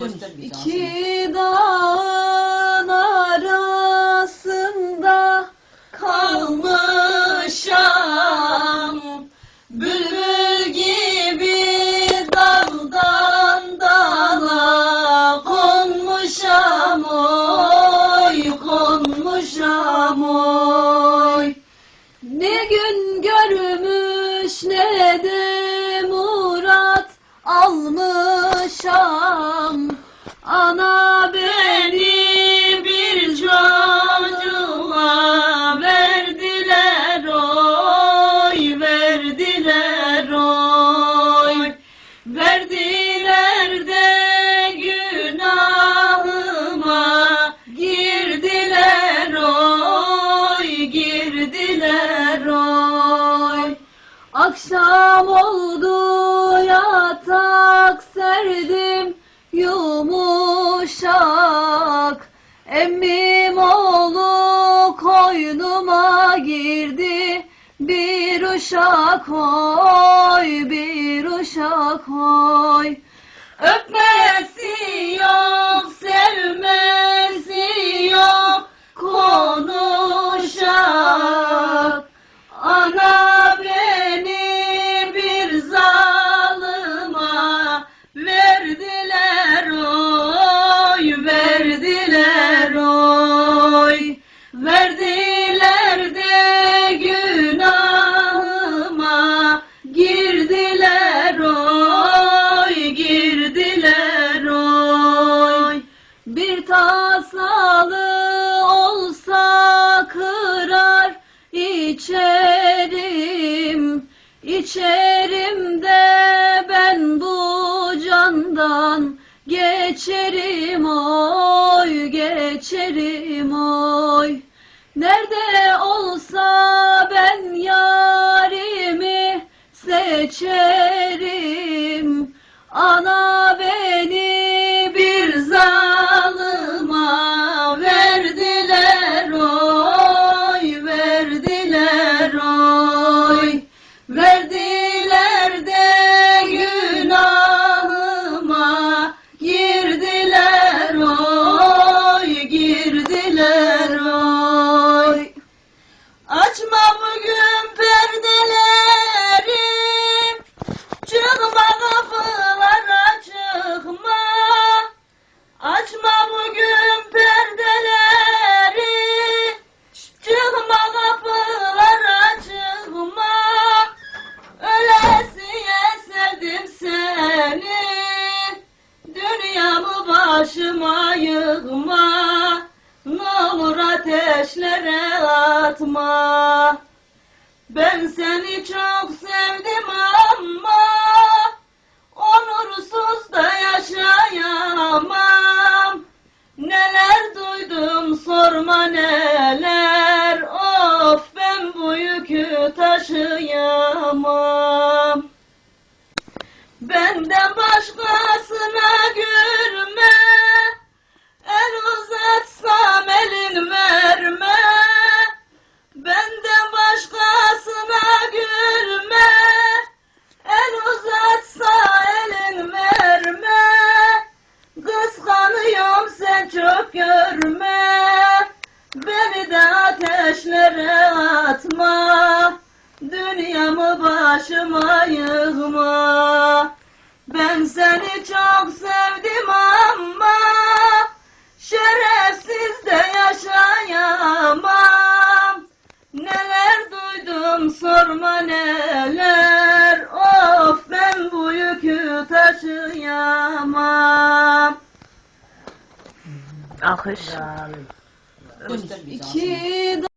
İki dağın arasında kalmışam. Bülbül gibi daldan dala konmuşam. Oy konmuşam oy. Ne gün görmüş ne de murat almışam Akşam oldu yatak serdim yumuşak. Emmim oğlu koynuma girdi bir uşak oy bir uşak oy içerim içerim de ben bu candan geçerim oy geçerim oy. Nerede olsa ben yarimi seçerim. Ana beni bir zalıma başıma yıkma Ne olur ateşlere atma. Ben seni çok sevdim ama Onursuz da yaşayamam. Neler duydum sorma neler Of ben bu yükü taşıyamam. Benden başkasına atma Dünyamı başıma yığma. Ben seni çok sevdim ama Şerefsiz de yaşayamam. Neler duydum sorma neler Of ben bu yükü taşıyamam. Alkış. İki